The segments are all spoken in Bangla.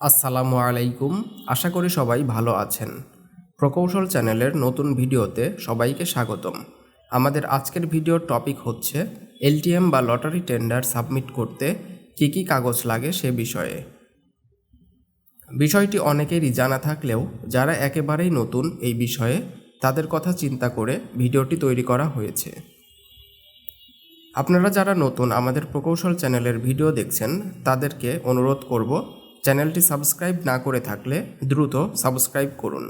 আসসালামু আলাইকুম। আশা করি সবাই ভালো আছেন। প্রকৌশল চ্যানেলের নতুন ভিডিওতে সবাইকে স্বাগতম। আমাদের আজকের ভিডিওর টপিক হচ্ছে, এলটিএম বা লটারি টেন্ডার সাবমিট করতে কী কী কাগজ লাগে সে বিষয়ে। বিষয়টি অনেকেরই জানা থাকলেও, যারা একেবারেই নতুন এই বিষয়ে, তাদের কথা চিন্তা করে ভিডিওটি তৈরি করা হয়েছে। আপনারা যারা নতুন আমাদের প্রকৌশল চ্যানেলের ভিডিও দেখছেন, তাদেরকে অনুরোধ করব চ্যানেলটি সাবস্ক্রাইব না করে থাকলে দ্রুত সাবস্ক্রাইব করুন।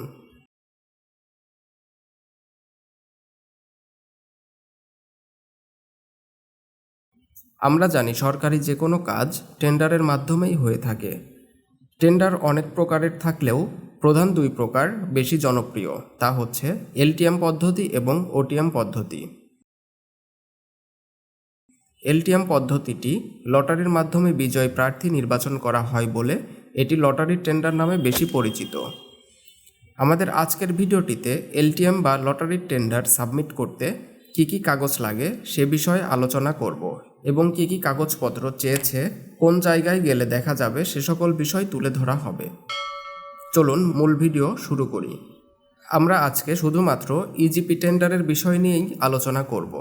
আমরা জানি সরকারি যে কোনো কাজ টেন্ডারের মাধ্যমেই হয়ে থাকে। টেন্ডার অনেক প্রকারের থাকলেও প্রধান দুই প্রকার বেশি জনপ্রিয়। তা হচ্ছে এলটিএম পদ্ধতি এবং ওটিএম পদ্ধতি। এলটিএম পদ্ধতিটি লটারির মাধ্যমে বিজয় প্রার্থী নির্বাচন করা হয় বলে এটি লটারি টেন্ডার নামে বেশি পরিচিত। আমাদের আজকের ভিডিওটিতে এলটিএম বা লটারির টেন্ডার সাবমিট করতে কী কী কাগজ লাগে সে বিষয়ে আলোচনা করব এবং কী কী কাগজপত্র চেয়েছে, কোন জায়গায় গেলে দেখা যাবে সে সকল বিষয় তুলে ধরা হবে। চলুন মূল ভিডিও শুরু করি। আমরা আজকে শুধুমাত্র ইজিপি টেন্ডারের বিষয় নিয়েই আলোচনা করব।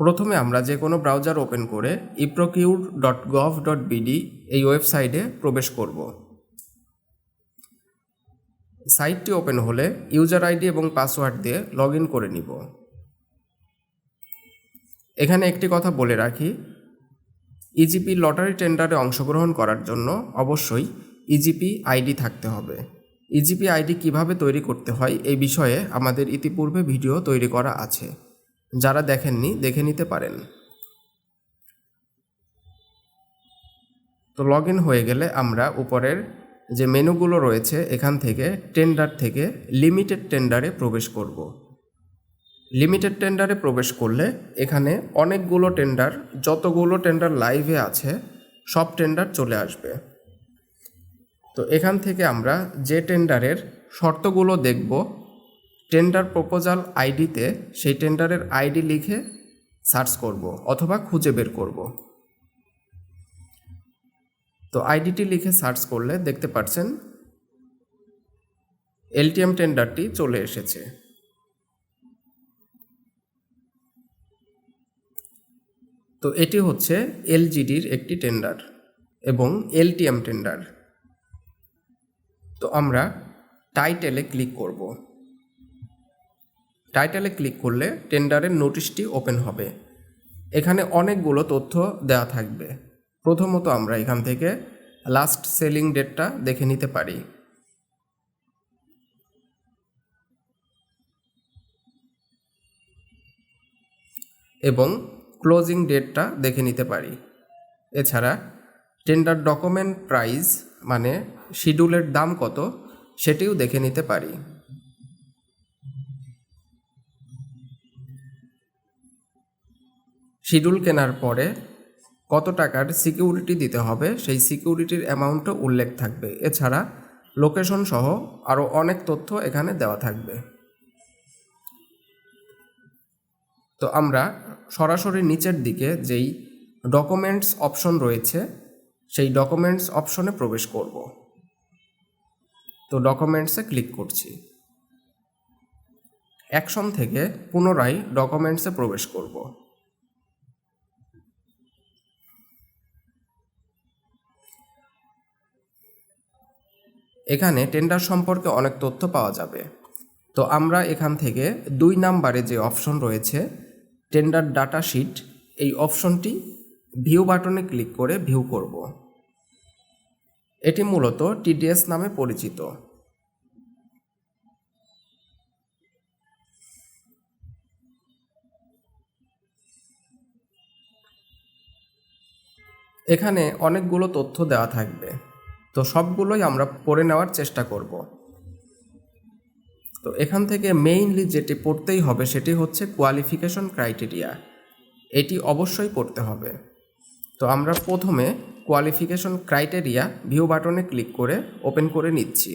প্রথমে আমরা যে কোনো ব্রাউজার ওপেন করে eprocure dot gov dot BD এই ওয়েবসাইটে প্রবেশ করব। সাইটটি ওপেন হলে ইউজার আইডি এবং পাসওয়ার্ড দিয়ে লগ করে নিব। এখানে একটি কথা বলে রাখি ইজিপি লটারি টেন্ডারে অংশগ্রহণ করার জন্য অবশ্যই ইজিপি আইডি থাকতে হবে। ইজিপি আইডি কীভাবে তৈরি করতে হয় এই বিষয়ে আমাদের ইতিপূর্বে ভিডিও তৈরি করা আছে। যারা দেখেননি, দেখে নিতে পারেন। তো লগ ইন হয়ে গেলে আমরা উপরের যে মেনুগুলো রয়েছে, এখান থেকে টেন্ডার থেকে লিমিটেড টেন্ডারে প্রবেশ করব। লিমিটেড টেন্ডারে প্রবেশ করলে এখানে অনেকগুলো টেন্ডার যতগুলো টেন্ডার লাইভে আছে, সব টেন্ডার চলে আসবে। তো এখান থেকে আমরা যে টেন্ডারের শর্তগুলো দেখব টেন্ডার প্রপোজাল আইডিতে সেই টেন্ডারের আইডি লিখে সার্চ করব অথবা খুঁজে বের করব। তো আইডিটি লিখে সার্চ করলে দেখতে পাচ্ছেন এলটিএম টেন্ডারটি চলে এসেছে। তো এটি হচ্ছে এলজিডির একটি টেন্ডার এবং এলটিএম টেন্ডার তো আমরা টাইটেলে ক্লিক করব। টাইটেলে ক্লিক করলে টেন্ডারের নোটিশটি ওপেন হবে। এখানে অনেকগুলো তথ্য দেওয়া থাকবে। প্রথমত আমরা এখান থেকে লাস্ট সেলিং ডেটটা দেখে নিতে পারি। এবং ক্লোজিং ডেটটা দেখে নিতে পারি। এছাড়া টেন্ডার ডকুমেন্ট প্রাইস মানে শিডিউলের দাম কত সেটিও দেখে নিতে পারি। শিডিউল কেনার পরে কত টাকার সিকিউরিটি দিতে হবে, সেই সিকিউরিটির অ্যামাউন্টও উল্লেখ থাকবে। এছাড়া লোকেশন সহ আরও অনেক তথ্য এখানে দেওয়া থাকবে। তো আমরা সরাসরি নিচের দিকে যেই ডকুমেন্টস অপশন রয়েছে, সেই ডকুমেন্টস অপশনে প্রবেশ করব। তো ডকুমেন্টসে ক্লিক করছি। অ্যাকশন থেকে পুনরায় ডকুমেন্টসে প্রবেশ করব। এখানে টেন্ডার সম্পর্কে অনেক তথ্য পাওয়া যাবে। তো আমরা এখান থেকে দুই নাম্বারে যে অপশন রয়েছে টেন্ডার ডাটা শিট এই অপশনটি ভিউ বাটনে ক্লিক করে ভিউ করব। এটি মূলত টিডিএস নামে পরিচিত। এখানে অনেকগুলো তথ্য দেওয়া থাকবে। তো সবগুলোই আমরা পড়ে নেওয়ার চেষ্টা করব। তো এখান থেকে মেইনলি যেটি পড়তেই হবে সেটি হচ্ছে কোয়ালিফিকেশন ক্রাইটেরিয়া এটি অবশ্যই পড়তে হবে। তো আমরা প্রথমে কোয়ালিফিকেশন ক্রাইটেরিয়া ভিউ বাটনে ক্লিক করে ওপেন করে নিচ্ছি।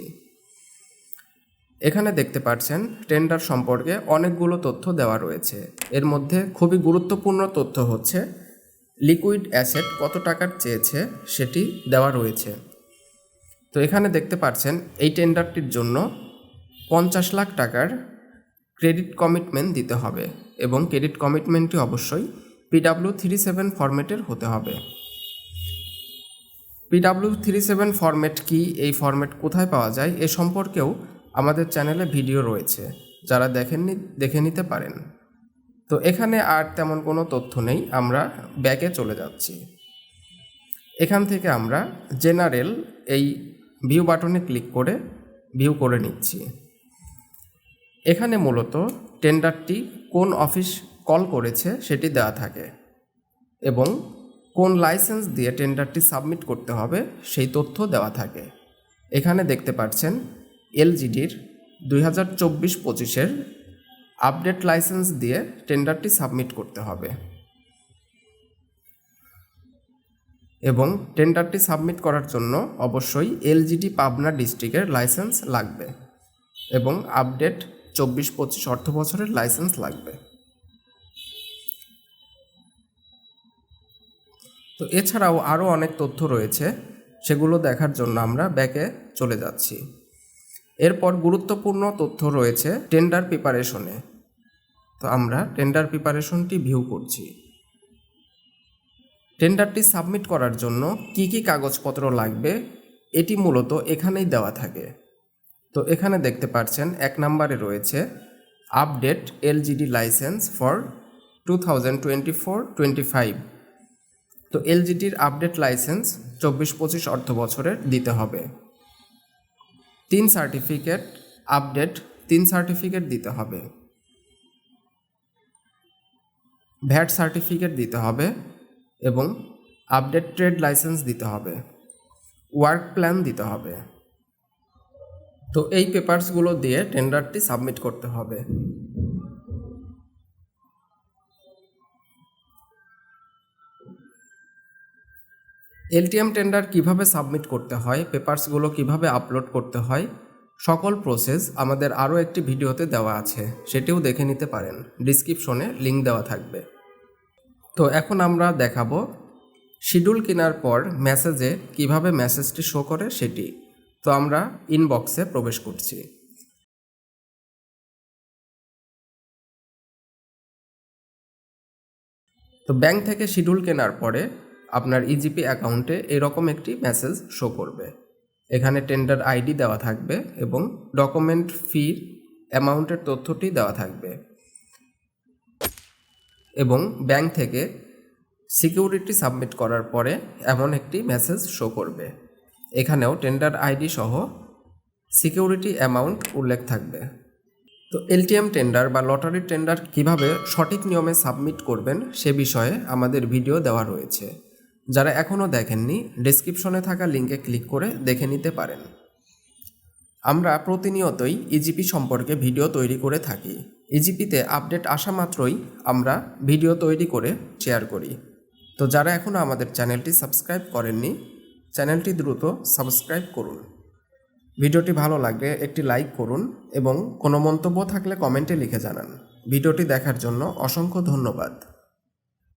এখানে দেখতে পাচ্ছেন টেন্ডার সম্পর্কে অনেকগুলো তথ্য দেওয়া রয়েছে। এর মধ্যে খুবই গুরুত্বপূর্ণ তথ্য হচ্ছে লিকুইড অ্যাসেট কত টাকার চেয়েছে সেটি দেওয়া রয়েছে। তো এখানে দেখতে পাচ্ছেন, এই টেন্ডারটির জন্য পঞ্চাশ লাখ টাকার ক্রেডিট কমিটমেন্ট দিতে হবে এবং ক্রেডিট কমিটমেন্টটি অবশ্যই পিডাব্লিউ থ্রি সেভেন ফরম্যাটের হতে হবে। পিডাব্লিউ থ্রি সেভেন ফরম্যাট কি? এই ফরম্যাট কোথায় পাওয়া যায়? এ সম্পর্কেও আমাদের চ্যানেলে ভিডিও রয়েছে, যারা দেখেননি, দেখে নিতে পারেন। তো এখানে আর তেমন কোনো তথ্য নেই, আমরা ব্যাকে চলে যাচ্ছি। এখান থেকে আমরা জেনারেল এই ভিউ বাটনে ক্লিক করে ভিউ করে নিচ্ছি। এখানে মূলত টেন্ডারটি কোন অফিস কল করেছে সেটি দেওয়া থাকে এবং কোন লাইসেন্স দিয়ে টেন্ডারটি সাবমিট করতে হবে সেই তথ্য দেওয়া থাকে। এখানে দেখতে পাচ্ছেন এলজিডির দুই হাজার চব্বিশ পঁচিশের আপডেট লাইসেন্স দিয়ে টেন্ডারটি সাবমিট করতে হবে। এবং টেন্ডারটি সাবমিট করার জন্য অবশ্যই এলজিডি পাবনা ডিস্ট্রিক্টের লাইসেন্স লাগবে এবং আপডেট চব্বিশ পঁচিশ অর্থ বছরের লাইসেন্স লাগবে। তো এছাড়াও আরও অনেক তথ্য রয়েছে, সেগুলো দেখার জন্য আমরা ব্যাকে চলে যাচ্ছি। এরপর গুরুত্বপূর্ণ তথ্য রয়েছে টেন্ডার প্রিপারেশনে তো আমরা টেন্ডার প্রিপারেশনটি ভিউ করছি। টেন্ডারটি সাবমিট করার জন্য কি কি কাগজপত্র লাগবে, এটি মূলত এখানেই দেওয়া থাকে। তো এখানে দেখতে পাচ্ছেন, এক নম্বরে রয়েছে update LGD license for two thousand twenty four twenty five তো এলজিডির আপডেট লাইসেন্স চব্বিশ পঁচিশ অর্থ বছরের দিতে হবে। তিন সার্টিফিকেট আপডেট তিন সার্টিফিকেট দিতে হবে। ভ্যাট সার্টিফিকেট দিতে হবে। এবং আপডেট ট্রেড লাইসেন্স দিতে হবে ওয়ার্ক প্ল্যান দিতে হবে। তো এই পেপারসগুলো দিয়ে টেন্ডারটি সাবমিট করতে হবে। এলটিএম টেন্ডার কীভাবে সাবমিট করতে হয় পেপারসগুলো কীভাবে আপলোড করতে হয়, সকল প্রসেস আমাদের আরও একটি ভিডিওতে দেওয়া আছে, সেটিও দেখে নিতে পারেন। ডিসক্রিপশনে লিঙ্ক দেওয়া থাকবে। তো এখন আমরা দেখাবো শিডিউল কেনার পর মেসেজে কীভাবে মেসেজটি শো করে সেটি। তো আমরা ইনবক্সে প্রবেশ করছি। তো ব্যাংক থেকে শিডিউল কেনার পরে আপনার ইজিপি অ্যাকাউন্টে এরকম একটি মেসেজ শো করবে। এখানে টেন্ডার আইডি দেওয়া থাকবে এবং ডকুমেন্ট ফির অ্যামাউন্টের তথ্যটি দেওয়া থাকবে। এবং ব্যাংক থেকে সিকিউরিটি সাবমিট করার পরে এমন একটি মেসেজ শো করবে। এখানেও টেন্ডার আইডি সহ সিকিউরিটি অ্যামাউন্ট উল্লেখ থাকবে। তো এলটিএম টেন্ডার বা লটারি টেন্ডার কীভাবে সঠিক নিয়মে সাবমিট করবেন সে বিষয়ে আমাদের ভিডিও দেওয়া রয়েছে। যারা এখনও দেখেননি, ডেসক্রিপশনে থাকা লিঙ্কে ক্লিক করে দেখে নিতে পারেন। আমরা প্রতিনিয়তই ইজিপি সম্পর্কে ভিডিও তৈরি করে থাকি। ইজিপিতে আপডেট আসা মাত্রই আমরা ভিডিও তৈরি করে শেয়ার করি। তো যারা এখনও আমাদের চ্যানেলটি সাবস্ক্রাইব করেননি, চ্যানেলটি দ্রুত সাবস্ক্রাইব করুন। ভিডিওটি ভালো লাগলে একটি লাইক করুন এবং কোনো মন্তব্য থাকলে কমেন্টে লিখে জানান। ভিডিওটি দেখার জন্য অসংখ্য ধন্যবাদ।